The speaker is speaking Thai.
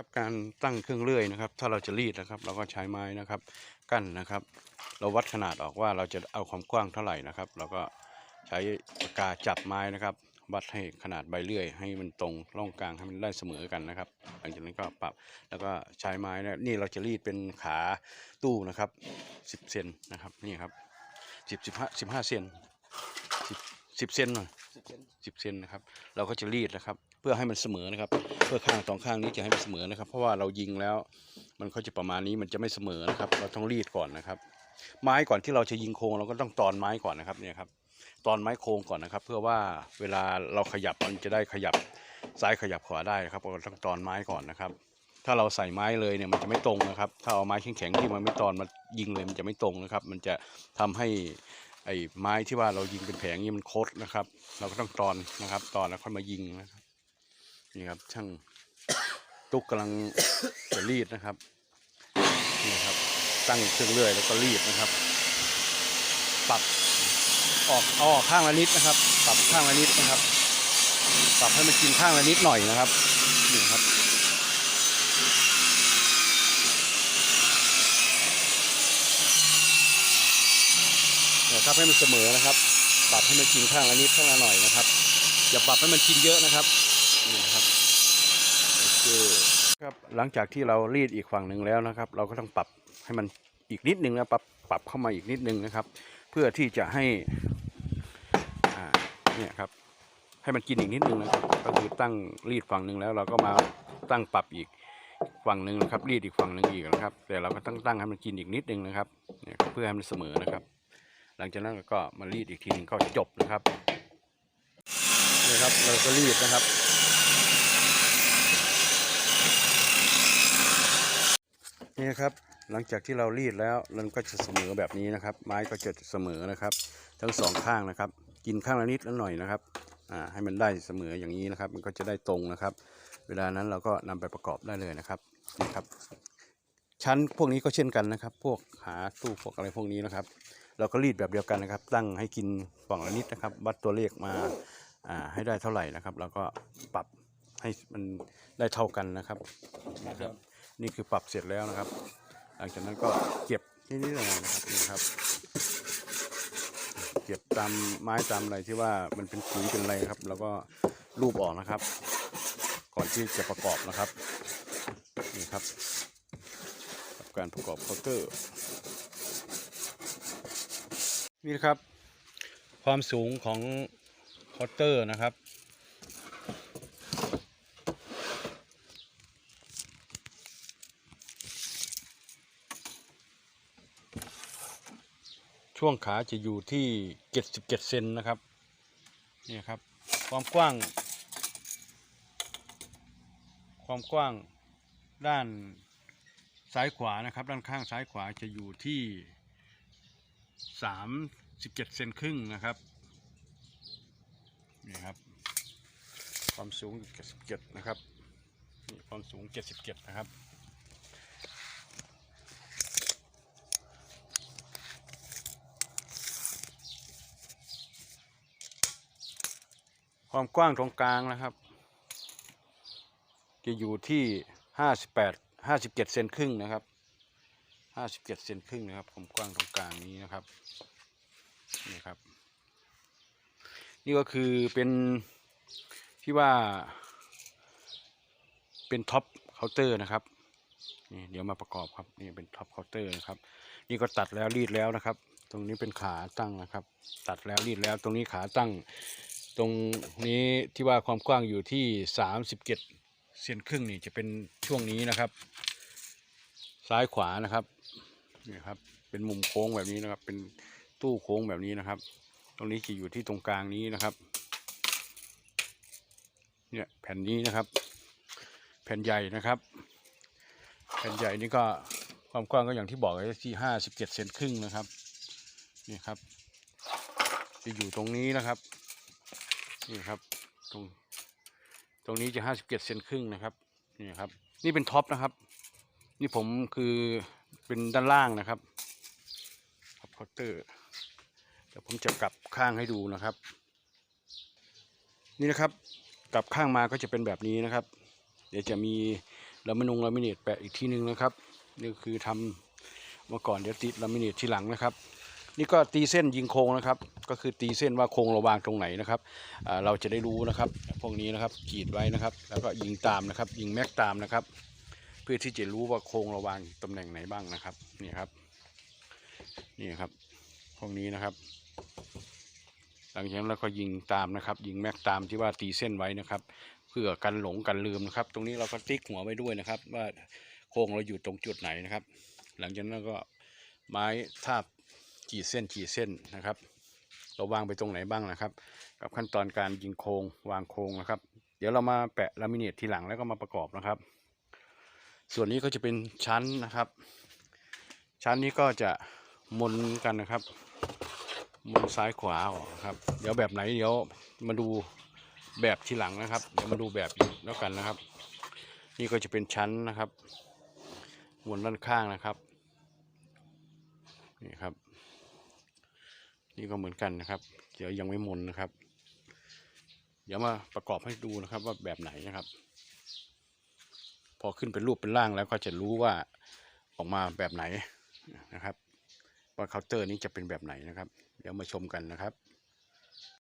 ครับการตั้งเครื่องเลื่อยนะครับ ถ้าเราจะรีดนะครับ เราก็ใช้ไม้นะครับกั้นนะครับ เราวัดขนาดออกว่าเราจะเอาความกว้างเท่าไหร่นะครับ เราก็ใช้ปากกาจับไม้นะครับ วัดให้ขนาดใบเลื่อย ให้มันตรงร่องกลางให้มันได้เสมอกันนะครับ หลังจากนั้นก็ปรับแล้วก็ใช้ไม้นะนี่เราจะรีดเป็นขาตู้นะครับ 10เซนนะครับนี่ครับ10 15 15เซน10 10เซนหน่อยสิบเซนนะครับ เราก็จะรีดนะครับ เพื่อให้มันเสมอนะครับ เพื่อข้างสองข้างนี้จะให้มันเสมอนะครับ เพราะว่าเรายิงแล้ว มันก็จะประมาณนี้มันจะไม่เสมอนะครับ เราต้องรีดก่อนนะครับ ไม้ก่อนที่เราจะยิงโครงเราก็ต้องตอนไม้ก่อนนะครับเนี่ยครับ ตอนไม้โครงก่อนนะครับ เพื่อว่าเวลาเราขยับมันจะได้ขยับซ้ายขยับขวาได้นะครับเราต้องตอนไม้ก่อนนะครับถ้าเราใส่ไม้เลยเนี่ยมันจะไม่ตรงนะครับ ถ้าเอาไม้แข็งๆที่มันไม่ตอนมายิงเลยมันจะไม่ตรงนะครับ มันจะทำให้ไอ้ไม้ที่ว่าเรายิงเป็นแผงนี่มันโคดนะครับ เราก็ต้องตอนนะครับ ตอนแล้วค่อยมายิงนะครับ นี่ครับช่างตุ๊กกำลังจะรีดนะครับนี่ครับตั้งเครื่องเลื่อยแล้วก็รีดนะครับ ปรับออกเอาออกข้างละนิดนะครับ ปรับข้างละนิดนะครับ ปรับให้มันกินข้างละนิดหน่อยนะครับนี่ครับนี่ครับให้มันเสมอนะครับ ปรับให้มันกินข้างละนิดข้างละหน่อยนะครับอย่าปรับให้มันกินเยอะนะครับ นี่ครับโอเคครับหลังจากที่เรารีดอีกฝั่งหนึ่งแล้วนะครับ เราก็ต้องปรับให้มันอีกนิดนึงนะปรับปรับเข้ามาอีกนิดนึงนะครับ เพื่อที่จะให้อ่าเนี่ยครับให้มันกินอีกนิดนึงนะครับก็คือตั้งรีดฝั่งหนึ่งแล้ว เราก็มาตั้งปรับอีกฝั่งหนึ่งนะครับรีดอีกฝั่งหนึ่งอีกนะครับ แต่เราก็ต้องตั้งให้มันกินอีกนิดนึงนะครับเนี่ยเพื่อให้มันเสมอนะครับ หลังจากนั้นก็มารีดอีกทีหนึงก็จบนะครับนี่ครับเราก็รีดนะครับ นี่นะครับหลังจากที่เรารีดแล้วมันก็จะเสมอแบบนี้นะครับ ไม้ก็จะเสมอนะครับ ทั้งสองข้างนะครับ กินข้างละนิดละหน่อยนะครับอ่าให้มันได้เสมออย่างนี้นะครับ มันก็จะได้ตรงนะครับ เวลานั้นเราก็นำไปประกอบได้เลยนะครับนี่ครับ ชั้นพวกนี้ก็เช่นกันนะครับ พวกหาตู้พวกอะไรพวกนี้นะครับ เราก็รีดแบบเดียวกันนะครับ ตั้งให้กินฝั่งละนิดนะครับ วัดตัวเลขมาอ่าให้ได้เท่าไหร่นะครับ แล้วก็ปรับให้มันได้เท่ากันนะครับนะครับ นี่คือปรับเสร็จแล้วนะครับ หลังจากนั้นก็เก็บนิดๆหน่อยนะครับนี่ครับ เก็บตามไม้ตามอะไรที่ว่ามันเป็นขุยเป็นอะไรครับ แล้วก็รูปออกนะครับ ก่อนที่จะประกอบนะครับนี่ครับกับการประกอบเคาน์เตอร์นี่นะครับ ความสูงของเคาน์เตอร์นะครับ ช่วงขาจะอยู่ที่ 77เซนนะครับนี่ครับ ความกว้าง ความกว้างด้านซ้ายขวานะครับ ด้านข้างซ้ายขวาจะอยู่ที่37เซนครึ่งนะครับนี่ครับ ความสูง 77 นะครับนี่ความสูง 77 นะครับ ความกว้างตรงกลางนะครับ จะอยู่ที่ห้าสิบแปดห้าสิบเจ็ดเซนครึ่งนะครับห้าสิบเจ็ดเซนครึ่งนะครับความกว้างตรงกลางนี้นะครับนี่ครับ นี่ก็คือเป็นที่ว่า เป็นท็อปเคาน์เตอร์นะครับนี่เดี๋ยวมาประกอบครับนี่เป็นท็อปเคาน์เตอร์นะครับ นี่ก็ตัดแล้วรีดแล้วนะครับ ตรงนี้เป็นขาตั้งนะครับ ตัดแล้วรีดแล้วตรงนี้ขาตั้ง ตรงนี้ที่ว่าความกว้างอยู่ที่สามสิบเจ็ดเซนครึ่งนี่จะเป็นช่วงนี้นะครับ ซ้ายขวานะครับนี่ครับ เป็นมุมโค้งแบบนี้นะครับ เป็นตู้โค้งแบบนี้นะครับ ตรงนี้จะอยู่ที่ตรงกลางนี้นะครับ เนี่ยแผ่นนี้นะครับ แผ่นใหญ่นะครับ แผ่นใหญ่นี่ก็ความกว้างก็อย่างที่บอกไว้ที่ห้าสิบเจ็ดเซนครึ่งนะครับ นี่ครับ จะอยู่ตรงนี้นะครับ นี่ครับ ตรงตรงนี้จะห้าสิบเจ็ดเซนครึ่งนะครับนี่ครับ นี่เป็นท็อปนะครับ นี่ผมคือเป็นด้านล่างนะครับท็อปคาน์เตอร์เดี๋ยวผมจะกลับข้างให้ดูนะครับ นี่นะครับ กลับข้างมาก็จะเป็นแบบนี้นะครับ เดี๋ยวจะมีลามินงลามิเนตแปะอีกทีนึงนะครับนี่คือทำเมื่อก่อนเดี๋ยวติดลามิเนตทีหลังนะครับ นี่ก็ตีเส้นยิงโครงนะครับ ก็คือตีเส้นว่าโครงเราวางตรงไหนนะครับเราจะได้รู้นะครับ พวกนี้นะครับกรีดไว้นะครับ แล้วก็ยิงตามนะครับ ยิงแม็กตามนะครับ เพื่อที่จะรู้ว่าโครงเราวางตำแหน่งไหนบ้างนะครับนี่ครับนี่ครับพวกนี้นะครับ หลังจากนั้นเราก็ยิงตามนะครับ ยิงแม็กตามที่ว่าตีเส้นไว้นะครับเพื่อกันหลงกันลืมนะครับ ตรงนี้เราก็ติ๊กหัวไว้ด้วยนะครับ ว่าโครงเราอยู่ตรงจุดไหนนะครับ หลังจากนั้นก็ไม้ทาบ กี่เส้นกี่เส้นนะครับ เราวางไปตรงไหนบ้างนะครับ กับขั้นตอนการยิงโครงวางโครงนะครับ เดี๋ยวเรามาแปะลามิเนตทีหลังแล้วก็มาประกอบนะครับ ส่วนนี้ก็จะเป็นชั้นนะครับ ชั้นนี้ก็จะมนกันนะครับมนซ้ายขวาออกครับ เดี๋ยวแบบไหนเดี๋ยวมาดูแบบทีหลังนะครับเดี๋ยวมาดูแบบแล้วกันนะครับ นี่ก็จะเป็นชั้นนะครับมนด้านข้างนะครับ นี่ครับ นี่ก็เหมือนกันนะครับ เดี๋ยวยังไม่มนนะครับ เดี๋ยวมาประกอบให้ดูนะครับ ว่าแบบไหนนะครับ พอขึ้นเป็นรูปเป็นร่างแล้วก็จะรู้ว่าออกมาแบบไหนนะครับ ว่าเคาน์เตอร์นี้จะเป็นแบบไหนนะครับ เดี๋ยวมาชมกันนะครับ